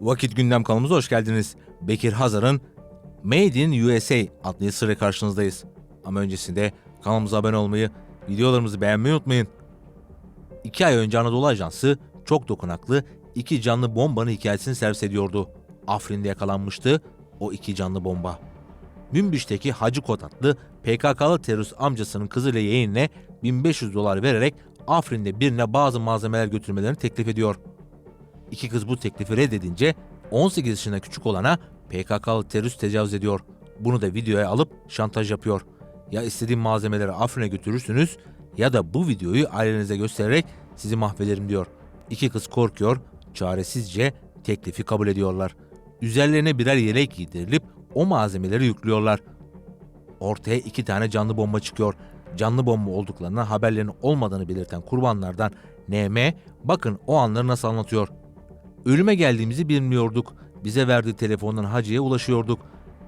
Vakit Gündem kanalımıza hoş geldiniz. Bekir Hazar'ın Made in USA adlı yazısıyla karşınızdayız. Ama öncesinde kanalımıza abone olmayı, videolarımızı beğenmeyi unutmayın. İki ay önce Anadolu Ajansı çok dokunaklı iki canlı bombanın hikayesini servis ediyordu. Afrin'de yakalanmıştı o iki canlı bomba. Münbiş'teki Hacı Kod adlı PKK'lı terörist amcasının kızıyla yeğenine 1500 dolar vererek Afrin'de birine bazı malzemeler götürmelerini teklif ediyor. İki kız bu teklifi reddedince 18 yaşında küçük olana PKK'lı terörist tecavüz ediyor. Bunu da videoya alıp şantaj yapıyor. Ya istediğim malzemeleri Afrin'e götürürsünüz ya da bu videoyu ailenize göstererek sizi mahvederim diyor. İki kız korkuyor, çaresizce teklifi kabul ediyorlar. Üzerlerine birer yelek giydirilip o malzemeleri yüklüyorlar. Ortaya iki tane canlı bomba çıkıyor. Canlı bomba olduklarına haberlerinin olmadığını belirten kurbanlardan NM bakın o anları nasıl anlatıyor. Ölüme geldiğimizi bilmiyorduk. Bize verdiği telefondan hacıya ulaşıyorduk.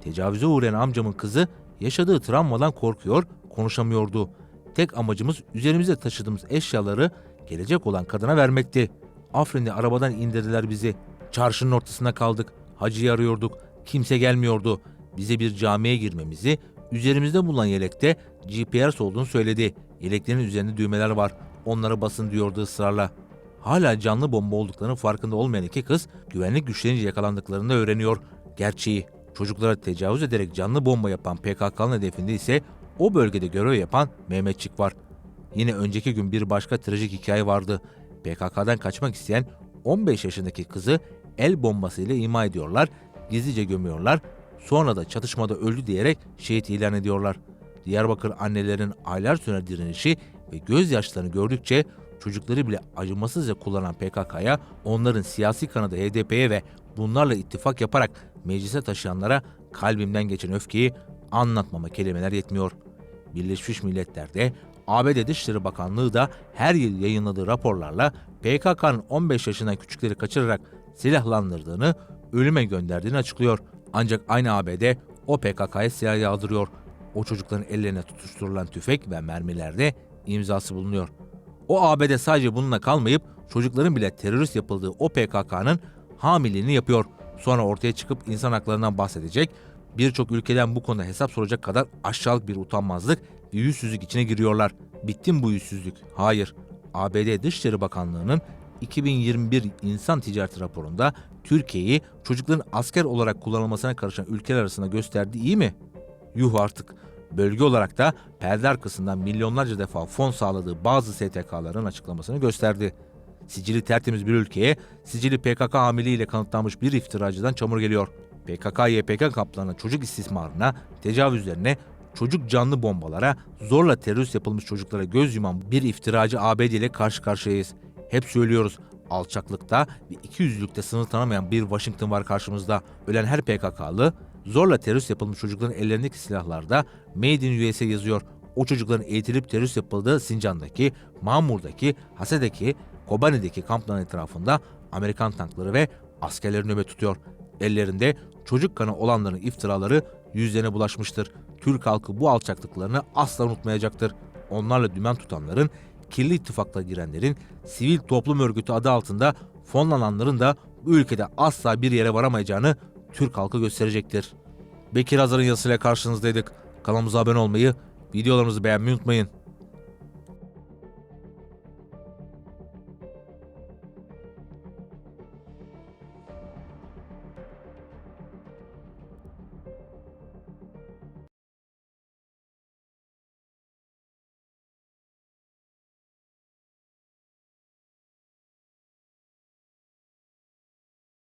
Tecavüze uğrayan amcamın kızı yaşadığı travmadan korkuyor, konuşamıyordu. Tek amacımız üzerimize taşıdığımız eşyaları gelecek olan kadına vermekti. Afrin'de arabadan indirdiler bizi. Çarşının ortasında kaldık. Hacıyı arıyorduk. Kimse gelmiyordu. Bize bir camiye girmemizi, üzerimizde bulunan yelekte GPS olduğunu söyledi. Yeleklerin üzerinde düğmeler var. Onlara basın diyordu ısrarla. Hala canlı bomba olduklarının farkında olmayan iki kız güvenlik güçlerince yakalandıklarını öğreniyor. Gerçeği çocuklara tecavüz ederek canlı bomba yapan PKK'nın hedefinde ise o bölgede görev yapan Mehmetçik var. Yine önceki gün bir başka trajik hikaye vardı. PKK'dan kaçmak isteyen 15 yaşındaki kızı el bombasıyla ima ediyorlar, gizlice gömüyorlar, sonra da çatışmada öldü diyerek şehit ilan ediyorlar. Diyarbakır annelerin aylar süren direnişi ve gözyaşlarını gördükçe çocukları bile acımasızca kullanan PKK'ya, onların siyasi kanadı HDP'ye ve bunlarla ittifak yaparak meclise taşıyanlara kalbimden geçen öfkeyi anlatmama kelimeler yetmiyor. Birleşmiş Milletler'de ABD Dışişleri Bakanlığı da her yıl yayınladığı raporlarla PKK'nın 15 yaşından küçükleri kaçırarak silahlandırdığını, ölüme gönderdiğini açıklıyor. Ancak aynı ABD o PKK'ya silah yağdırıyor. O çocukların ellerine tutuşturulan tüfek ve mermilerde imzası bulunuyor. O ABD sadece bununla kalmayıp çocukların bile terörist yapıldığı o PKK'nın hamiliğini yapıyor. Sonra ortaya çıkıp insan haklarından bahsedecek, birçok ülkeden bu konuda hesap soracak kadar aşağılık bir utanmazlık ve yüzsüzlük içine giriyorlar. Bittim bu yüzsüzlük. Hayır. ABD Dışişleri Bakanlığı'nın 2021 insan ticareti raporunda Türkiye'yi çocukların asker olarak kullanılmasına karışan ülkeler arasında gösterdiği iyi mi? Yuh artık. Bölge olarak da perde arkasından milyonlarca defa fon sağladığı bazı STK'ların açıklamasını gösterdi. Sicili tertemiz bir ülkeye, sicili PKK hamiliyle kanıtlanmış bir iftiracıdan çamur geliyor. PKK-YPK kamplarına çocuk istismarına, tecavüzlerine, çocuk canlı bombalara, zorla terörist yapılmış çocuklara göz yuman bir iftiracı ABD ile karşı karşıyayız. Hep söylüyoruz, alçaklıkta ve ikiyüzlülükte sınır tanımayan bir Washington var karşımızda. Ölen her PKK'lı, zorla terörist yapılmış çocukların ellerindeki silahlarda Made in USA yazıyor. O çocukların eğitilip terörist yapıldığı Sincan'daki, Mamur'daki, Hase'deki, Kobani'deki kampların etrafında Amerikan tankları ve askerleri nöbet tutuyor. Ellerinde çocuk kanı olanların iftiraları yüzlerine bulaşmıştır. Türk halkı bu alçaklıklarını asla unutmayacaktır. Onlarla dümen tutanların, kirli ittifakla girenlerin, sivil toplum örgütü adı altında fonlananların da bu ülkede asla bir yere varamayacağını Türk halkı gösterecektir. Bekir Hazar'ın yazısıyla karşınızdaydık. Kanalımıza abone olmayı, videolarımızı beğenmeyi unutmayın.